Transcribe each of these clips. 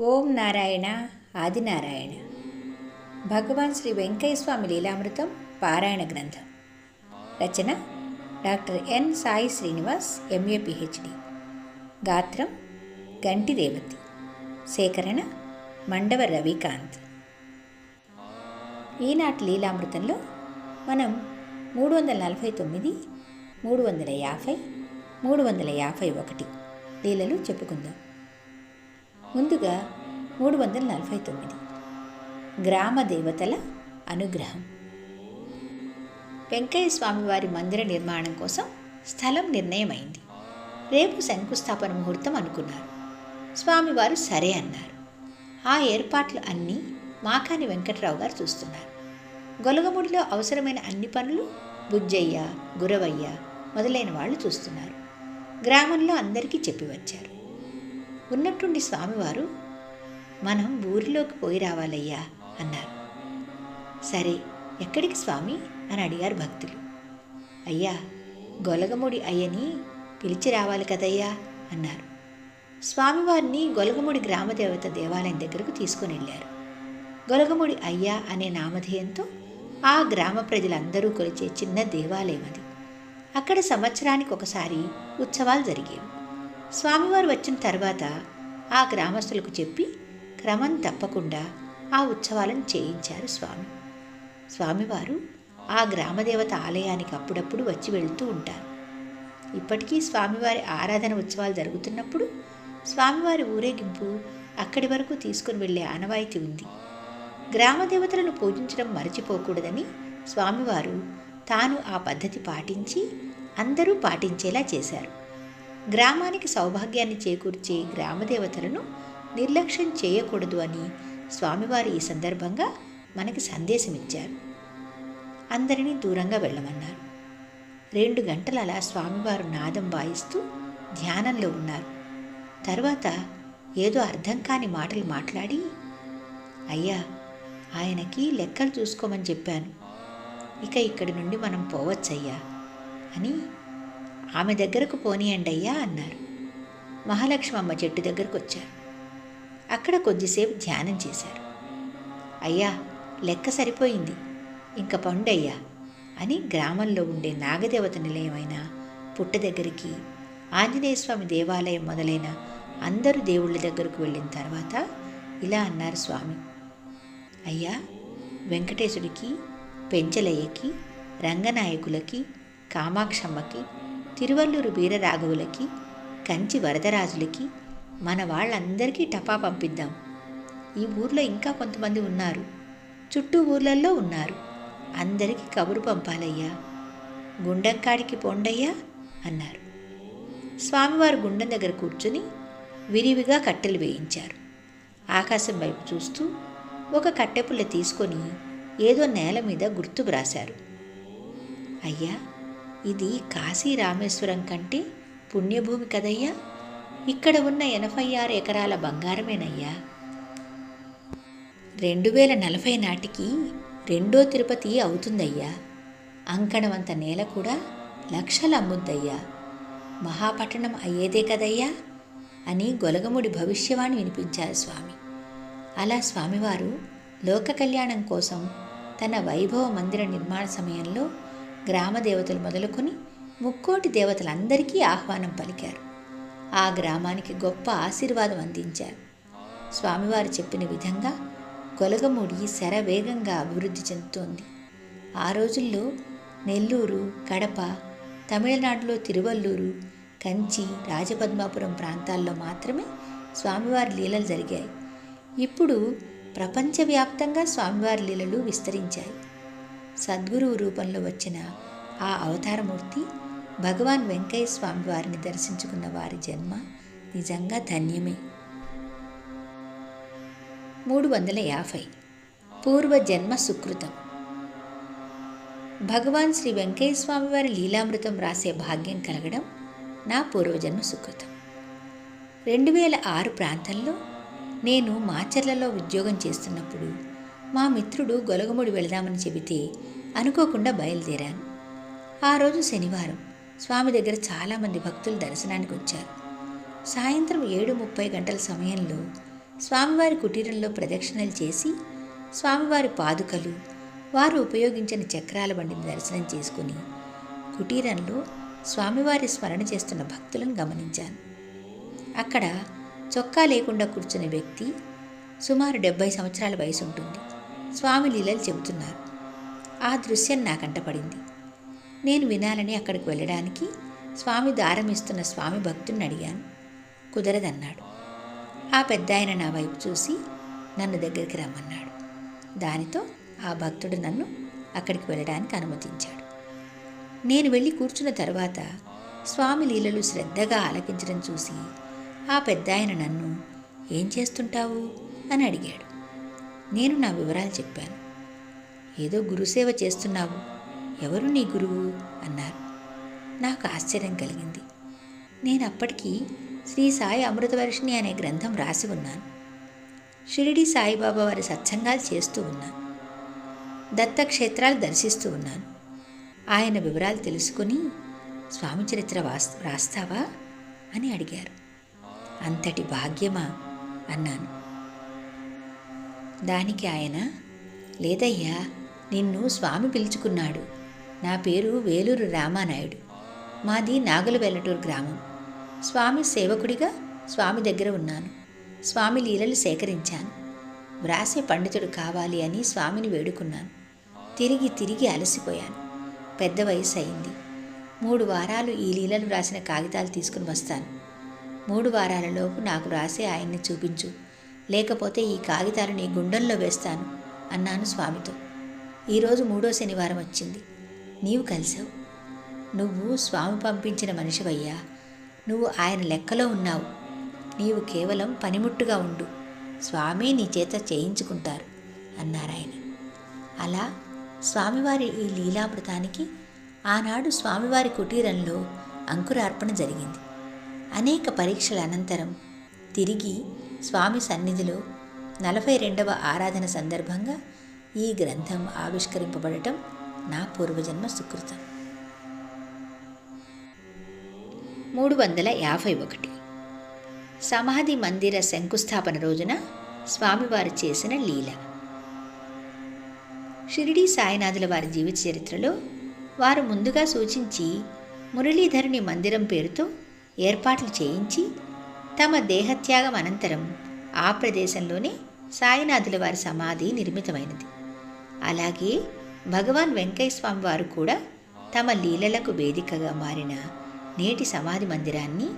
ఓం నారాయణ ఆదినారాయణ. భగవాన్ శ్రీ వెంకయ్య స్వామి లీలామృతం పారాయణ గ్రంథం. రచన doctor N Sai Srinivas M A PhD. గాత్రం గంటి రేవతి. సేకరణ మండవ రవికాంత్. ఈనాటి లీలామృతంలో మనం మూడు వందల నలభై తొమ్మిది మూడు వందల యాభై మూడు వందల యాభై ఒకటి లీలలు చెప్పుకుందాం. ముందుగా మూడు వందల నలభై తొమ్మిది. గ్రామ దేవతల అనుగ్రహం. వెంకయ్య స్వామివారి మందిర నిర్మాణం కోసం స్థలం నిర్ణయమైంది. రేపు శంకుస్థాపన ముహూర్తం అనుకున్నారు. స్వామివారు సరే అన్నారు. ఆ ఏర్పాట్లు అన్నీ మాకాని వెంకట్రావు గారు చూస్తున్నారు. గొలగముడిలో అవసరమైన అన్ని పనులు బుజ్జయ్య గురవయ్య మొదలైన వాళ్ళు చూస్తున్నారు. గ్రామంలో అందరికీ చెప్పి వచ్చారు ఉన్నట్టుండి స్వామివారు మనం ఊరిలోకి పోయి రావాలయ్యా అన్నారు. సరే ఎక్కడికి స్వామి? అని అడిగారు భక్తులు. అయ్యా గొలగముడి అయ్యని పిలిచి రావాలి కదయ్యా అన్నారు. స్వామివారిని గొలగముడి గ్రామదేవత దేవాలయం దగ్గరకు తీసుకుని వెళ్ళారు. గొలగముడి అయ్యా అనే నామధేయంతో ఆ గ్రామ ప్రజలందరూ కొలిచే చిన్న దేవాలయం అది. అక్కడ సంవత్సరానికి ఒకసారి ఉత్సవాలు జరిగేవి. స్వామివారు వచ్చిన తర్వాత ఆ గ్రామస్తులకు చెప్పి క్రమం తప్పకుండా ఆ ఉత్సవాలను చేయించారు స్వామి. స్వామివారు ఆ గ్రామదేవత ఆలయానికి అప్పుడప్పుడు వచ్చి వెళ్తూ ఉంటారు. ఇప్పటికీ స్వామివారి ఆరాధన ఉత్సవాలు జరుగుతున్నప్పుడు స్వామివారి ఊరేగింపు అక్కడి వరకు తీసుకుని వెళ్ళే ఆనవాయితీ ఉంది. గ్రామదేవతలను పూజించడం మరచిపోకూడదని స్వామివారు తాను ఆ పద్ధతి పాటించి అందరూ పాటించేలా చేశారు. గ్రామానికి సౌభాగ్యాన్ని చేకూర్చే గ్రామదేవతలను నిర్లక్ష్యం చేయకూడదు అని స్వామివారు ఈ సందర్భంగా మనకి సందేశం ఇచ్చారు అందరినీ దూరంగా వెళ్ళమన్నారు. రెండు గంటల అలా స్వామివారు నాదం వాయిస్తూ ధ్యానంలో ఉన్నారు. తర్వాత ఏదో అర్థం కాని మాటలు మాట్లాడి అయ్యా ఆయనకి లెక్కలు చూసుకోమని చెప్పాను. ఇక ఇక్కడి నుండి మనం పోవచ్చయ్యా అని ఆమె దగ్గరకు పోనీయండి అయ్యా అన్నారు. మహాలక్ష్మమ్మ చెట్టు దగ్గరకు వచ్చారు అక్కడ కొద్దిసేపు ధ్యానం చేశారు. అయ్యా లెక్క సరిపోయింది. ఇంక పండయ్యా అని గ్రామంలో ఉండే నాగదేవత నిలయమైన పుట్ట దగ్గరికి ఆంజనేయస్వామి దేవాలయం మొదలైన అందరూ దేవుళ్ళ దగ్గరకు వెళ్ళిన తర్వాత ఇలా అన్నారు స్వామి. అయ్యా వెంకటేశుడికి పెంచలయ్యకి రంగనాయకులకి కామాక్షమ్మకి తిరువల్లూరు వీరరాఘవులకి కంచి వరదరాజులకి మన వాళ్ళందరికీ టపా పంపిద్దాం. ఈ ఊర్లో ఇంకా కొంతమంది ఉన్నారు. చుట్టూ ఊర్లల్లో ఉన్నారు. అందరికీ కబురు పంపాలయ్యా. గుండంకాడికి పోండయ్యా అన్నారు. స్వామివారు గుండం దగ్గర కూర్చుని విరివిగా కట్టెలు వేయించారు. ఆకాశం వైపు చూస్తూ ఒక కట్టెపుల్ల తీసుకొని ఏదో నేల మీద గుర్తు వ్రాశారు అయ్యా ఇది కాశీ రామేశ్వరం కంటే పుణ్యభూమి కదయ్యా? ఇక్కడ ఉన్న ఎనభై ఆరు ఎకరాల బంగారమేనయ్యా. రెండు వేల నలభై నాటికి రెండో తిరుపతి అవుతుందయ్యా. అంకణమంత నేల కూడా లక్షలు అమ్ముద్దయ్యా. మహాపట్టణం అయ్యేదే కదయ్యా అని గొలగముడి భవిష్యవాణి వినిపించారు స్వామి. అలా స్వామివారు లోక కళ్యాణం కోసం తన వైభవ మందిర నిర్మాణ సమయంలో గ్రామ దేవతలు మొదలుకొని ముక్కోటి దేవతలందరికీ ఆహ్వానం పలికారు. ఆ గ్రామానికి గొప్ప ఆశీర్వాదం అందించారు. స్వామివారు చెప్పిన విధంగా గొలగముడి శరవేగంగా అభివృద్ధి చెందుతోంది. ఆ రోజుల్లో నెల్లూరు కడప తమిళనాడులో తిరువల్లూరు కంచి రాజపద్మాపురం ప్రాంతాల్లో మాత్రమే స్వామివారి లీలలు జరిగాయి. ఇప్పుడు ప్రపంచవ్యాప్తంగా స్వామివారి లీలలు విస్తరించాయి. సద్గురువు రూపంలో వచ్చిన ఆ అవతారమూర్తి భగవాన్ వెంకయ్య స్వామి వారిని దర్శించుకున్న వారి జన్మ నిజంగా ధన్యమే. మూడు వందల యాభై. పూర్వజన్మ సుకృతం. భగవాన్ శ్రీ వెంకయ్య స్వామి వారి లీలామృతం రాసే భాగ్యం కలగడం నా పూర్వజన్మ సుకృతం. రెండు వేల ఆరు ప్రాంతంలో నేను మాచర్లలో ఉద్యోగం చేస్తున్నప్పుడు మా మిత్రుడు గొలగముడి వెళదామని చెబితే అనుకోకుండా బయలుదేరాను. ఆ రోజు శనివారం. స్వామి దగ్గర చాలామంది భక్తులు దర్శనానికి వచ్చారు. సాయంత్రం ఏడు ముప్పై గంటల సమయంలో స్వామివారి కుటీరంలో ప్రదక్షిణలు చేసి స్వామివారి పాదుకలు వారు ఉపయోగించిన చక్రాల బండిని దర్శనం చేసుకుని కుటీరంలో స్వామివారి స్మరణ చేస్తున్న భక్తులను గమనించాను. అక్కడ చొక్కా లేకుండా కూర్చున్న వ్యక్తి సుమారు డెబ్బై సంవత్సరాల వయసు ఉంటుంది. స్వామి లీలలు చెబుతున్నారు. ఆ దృశ్యం నా కంటపడింది నేను వినాలని అక్కడికి వెళ్ళడానికి స్వామి దారమిస్తున్న స్వామి భక్తుడిని అడిగాను. కుదరదన్నాడు. ఆ పెద్ద ఆయన నా వైపు చూసి నన్ను దగ్గరికి రమ్మన్నాడు. దానితో ఆ భక్తుడు నన్ను అక్కడికి వెళ్ళడానికి అనుమతించాడు. నేను వెళ్ళి కూర్చున్న తర్వాత స్వామి లీలలు శ్రద్ధగా ఆలకించడం చూసి ఆ పెద్ద ఆయన నన్ను ఏం చేస్తుంటావు? అని అడిగాడు. నేను నా వివరాలు చెప్పాను. ఏదో గురుసేవ చేస్తున్నావు. ఎవరు నీ గురువు? అన్నారు. నాకు ఆశ్చర్యం కలిగింది. నేను అప్పటికి శ్రీ సాయి అమృతవర్షిణి అనే గ్రంథం రాసి ఉన్నాను. షిరిడి సాయిబాబా వారి సత్సంగాలు చేస్తూ ఉన్నాను. దత్తక్షేత్రాలు దర్శిస్తూ ఉన్నాను. ఆయన వివరాలు తెలుసుకుని స్వామి చరిత్ర వాస్ రాస్తావా? అని అడిగారు. అంతటి భాగ్యమా? అన్నాను. దానికి ఆయన లేదయ్యా నిన్ను స్వామి పిలుచుకున్నాడు. నా పేరు వేలూరు రామానాయుడు. మాది నాగుల వెల్లటూరు గ్రామం. స్వామి సేవకుడిగా స్వామి దగ్గర ఉన్నాను. స్వామి లీలలు సేకరించాను. వ్రాసే పండితుడు కావాలి అని స్వామిని వేడుకున్నాను. తిరిగి తిరిగి అలసిపోయాను. పెద్ద వయసు అయింది మూడు వారాలు ఈ లీలలు వ్రాసిన కాగితాలు తీసుకుని వస్తాను. మూడు వారాలలోపు నాకు రాసే ఆయన్ని చూపించు. లేకపోతే ఈ కాగితాలు నీ గుండెల్లో వేస్తాను అన్నాను స్వామితో. ఈరోజు మూడో శనివారం వచ్చింది. నీవు కలిసావు. నువ్వు స్వామి పంపించిన మనిషివయ్యా. నువ్వు ఆయన లెక్కలో ఉన్నావు. నీవు కేవలం పనిముట్టుగా ఉండు. స్వామి నీ చేత చేయించుకుంటారు అన్నారాయన అలా స్వామివారి ఈ లీలామృతానికి ఆనాడు స్వామివారి కుటీరంలో అంకురార్పణ జరిగింది. అనేక పరీక్షల అనంతరం తిరిగి స్వామి సన్నిధిలో నలభై రెండవ ఆరాధన సందర్భంగా ఈ గ్రంథం ఆవిష్కరింపబడటం నా పూర్వజన్మ సుకృతం. మూడు వందల యాభై ఒకటి. సమాధి మందిర శంకుస్థాపన రోజున స్వామివారు చేసిన లీల. షిరిడి సాయినాథుల వారి జీవిత చరిత్రలో వారు ముందుగా సూచించి మురళీధరుని మందిరం పేరుతో ఏర్పాట్లు చేయించి తమ దేహత్యాగం అనంతరం ఆ ప్రదేశంలోనే సాయినాథుల వారి సమాధి నిర్మితమైనది. అలాగే భగవాన్ వెంకయ్యస్వామి వారు కూడా తమ లీలలకు వేదికగా మారిన నేటి సమాధి మందిరాన్ని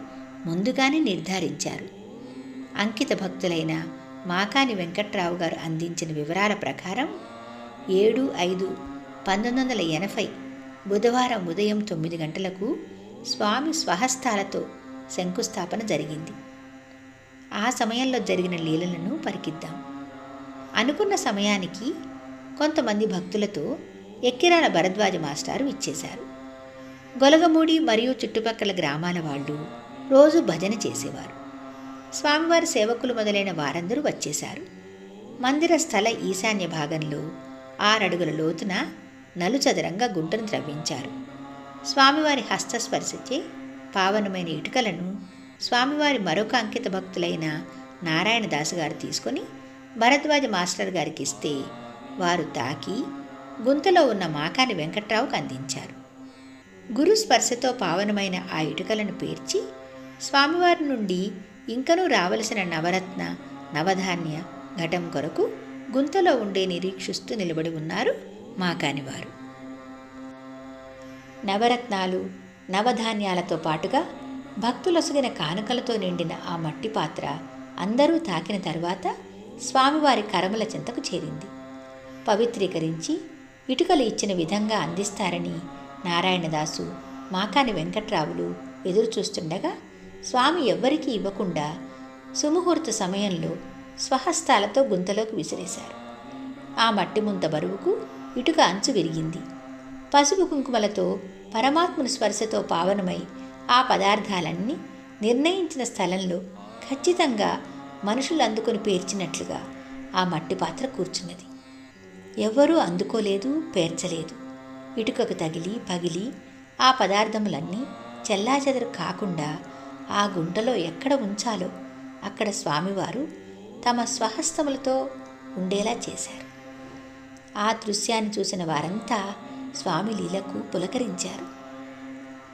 ముందుగానే నిర్ధారించారు. అంకిత భక్తులైన మాకాని వెంకట్రావు గారు అందించిన వివరాల ప్రకారం ఏడు ఐదు పంతొమ్మిది వందల ఎనభై బుధవారం ఉదయం తొమ్మిది గంటలకు స్వామి స్వహస్తాలతో శంకుస్థాపన జరిగింది. ఆ సమయంలో జరిగిన లీలలను పరికిద్దాం. అనుకున్న సమయానికి కొంతమంది భక్తులతో ఎక్కిరాల భరద్వాజ మాస్టారు ఇచ్చేశారు గొలగమూడి మరియు చుట్టుపక్కల గ్రామాల వాళ్ళు రోజు భజన చేసేవారు. స్వామివారి సేవకులు మొదలైన వారందరూ వచ్చేశారు. మందిర స్థల ఈశాన్య భాగంలో ఆరడుగుల లోతున నలుచదరంగా గుంటను త్రవ్వించారు. స్వామివారి హస్తస్పర్శచే పావనమైన ఇటుకలను స్వామివారి మరొక అంకిత భక్తులైన నారాయణదాసు గారు తీసుకొని భరద్వాజ మాస్టర్ గారికి ఇస్తే వారు తాకి గుంతలో ఉన్న మాకాని వెంకట్రావుకు అందించారు. గురు స్పర్శతో పావనమైన ఆ ఇటుకలను పేర్చి స్వామివారి నుండి ఇంకనూ రావలసిన నవరత్న నవధాన్య ఘటం కొరకు గుంతలో ఉండే నిరీక్షిస్తూ నిలబడి ఉన్నారు మాకానివారు నవరత్నాలు నవధాన్యాలతో పాటుగా భక్తులొసగిన కానుకలతో నిండిన ఆ మట్టి పాత్ర అందరూ తాకిన తర్వాత స్వామివారి కరముల చెంతకు చేరింది. పవిత్రీకరించి ఇటుకలు ఇచ్చిన విధంగా అందిస్తారని నారాయణదాసు మాకాని వెంకట్రావులు ఎదురు చూస్తుండగా స్వామి ఎవ్వరికీ ఇవ్వకుండా సుముహూర్త సమయంలో స్వహస్తాలతో గుంతలోకి విసిరేశారు. ఆ మట్టి ముంత బరువుకు ఇటుక అంచు విరిగింది. పసుపు కుంకుమలతో పరమాత్మను స్పర్శతో పావనమై ఆ పదార్థాలన్నీ నిర్ణయించిన స్థలంలో ఖచ్చితంగా మనుషులు అందుకొని పేర్చినట్లుగా ఆ మట్టి పాత్ర కూర్చున్నది. ఎవ్వరూ అందుకోలేదు పేర్చలేదు. ఇటుకకు తగిలి పగిలి ఆ పదార్థములన్నీ చెల్లాచెదరు కాకుండా ఆ గుంటలో ఎక్కడ ఉంచాలో అక్కడ స్వామివారు తమ స్వహస్తములతో ఉండేలా చేశారు. ఆ దృశ్యాన్ని చూసిన వారంతా స్వామి లీలకు పులకరించారు.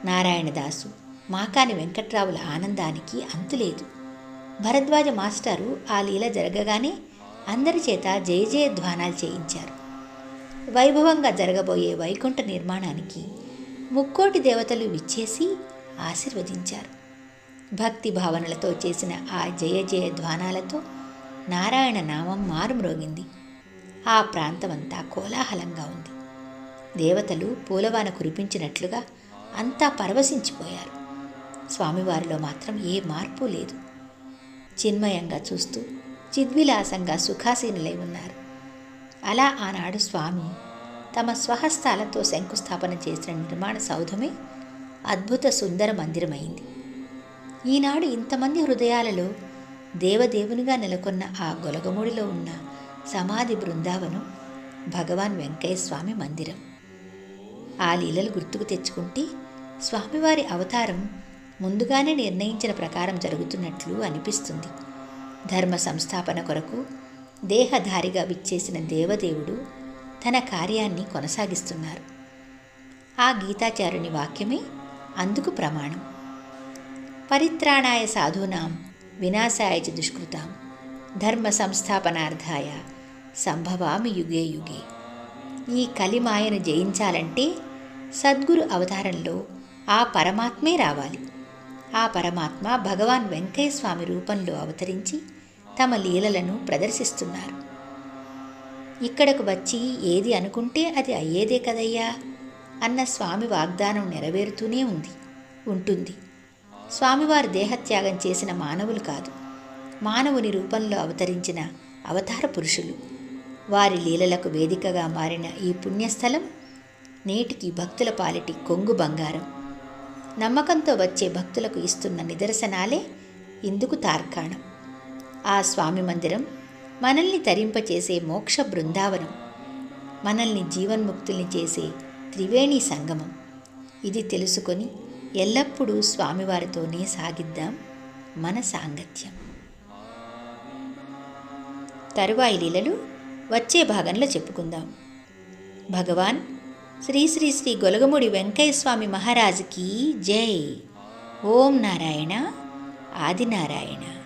నారాయణదాసు మాకాని వెంకట్రావుల ఆనందానికి అంతులేదు. భరద్వాజ మాస్టారు ఆ లీల జరగగానే అందరి చేత జయ జయధ్వానాలు చేయించారు. వైభవంగా జరగబోయే వైకుంఠ నిర్మాణానికి ముక్కోటి దేవతలు విచ్చేసి ఆశీర్వదించారు. భక్తి భావనలతో చేసిన ఆ జయ జయ ధ్వానాలతో నారాయణ నామం మారుమ్రోగింది. ఆ ప్రాంతమంతా కోలాహలంగా ఉంది. దేవతలు పూలవాన కురిపించినట్లుగా అంతా పరవశించిపోయారు. స్వామివారిలో మాత్రం ఏ మార్పు లేదు. చిన్మయంగా చూస్తూ చిద్విలాసంగా సుఖాసీనులై ఉన్నారు. అలా ఆనాడు స్వామి తమ స్వహస్తాలతో శంకుస్థాపన చేసిన నిర్మాణ సౌధమే అద్భుత సుందర మందిరమైంది. ఈనాడు ఇంతమంది హృదయాలలో దేవదేవునిగా నెలకొన్న ఆ గొలగముడిలో ఉన్న సమాధి బృందావనం భగవాన్ వెంకయ్య స్వామి మందిరం. ఆ లీలలు గుర్తుకు తెచ్చుకుంటే స్వామివారి అవతారం ముందుగానే నిర్ణయించిన ప్రకారం జరుగుతున్నట్లు అనిపిస్తుంది. ధర్మ సంస్థాపన కొరకు దేహధారిగా విచ్చేసిన దేవదేవుడు తన కార్యాన్ని కొనసాగిస్తున్నారు. ఆ గీతాచారుని వాక్యమే అందుకు ప్రమాణం. పరిత్రాణాయ సాధూనాం వినాశాయ చ దుష్కృతాం ధర్మ సంస్థాపనార్థాయ సంభవామి యుగే యుగే. ఈ కలిమాయను జయించాలంటే సద్గురు అవతారంలో ఆ పరమాత్మే రావాలి. ఆ పరమాత్మ భగవాన్ వెంకయ్య స్వామి రూపంలో అవతరించి తమ లీలలను ప్రదర్శిస్తున్నారు. ఇక్కడకు వచ్చి ఏది అనుకుంటే అది అయ్యేదే కదయ్యా అన్న స్వామి వాగ్దానం నెరవేరుతూనే ఉంది ఉంటుంది. స్వామివారు దేహత్యాగం చేసిన మానవులు కాదు మానవుని రూపంలో అవతరించిన అవతార పురుషులు. వారి లీలలకు వేదికగా మారిన ఈ పుణ్యస్థలం నేటికి భక్తుల పాలిటి కొంగు బంగారం. నమ్మకంతో వచ్చే భక్తులకు ఇస్తున్న నిదర్శనాలే ఇందుకు తార్కాణం. ఆ స్వామి మందిరం మనల్ని తరింపచేసే మోక్ష బృందావనం. మనల్ని జీవన్ముక్తుల్ని చేసే త్రివేణి సంగమం. ఇది తెలుసుకొని ఎల్లప్పుడూ స్వామివారితోనే సాగిద్దాం మన సాంగత్యం. తరువాయి లీలలు వచ్చే భాగంలో చెప్పుకుందాం. భగవాన్ శ్రీ శ్రీ శ్రీ గొలగముడి వెంకయ్య స్వామి మహారాజుకి జై. ఓం నారాయణ ఆదినారాయణ.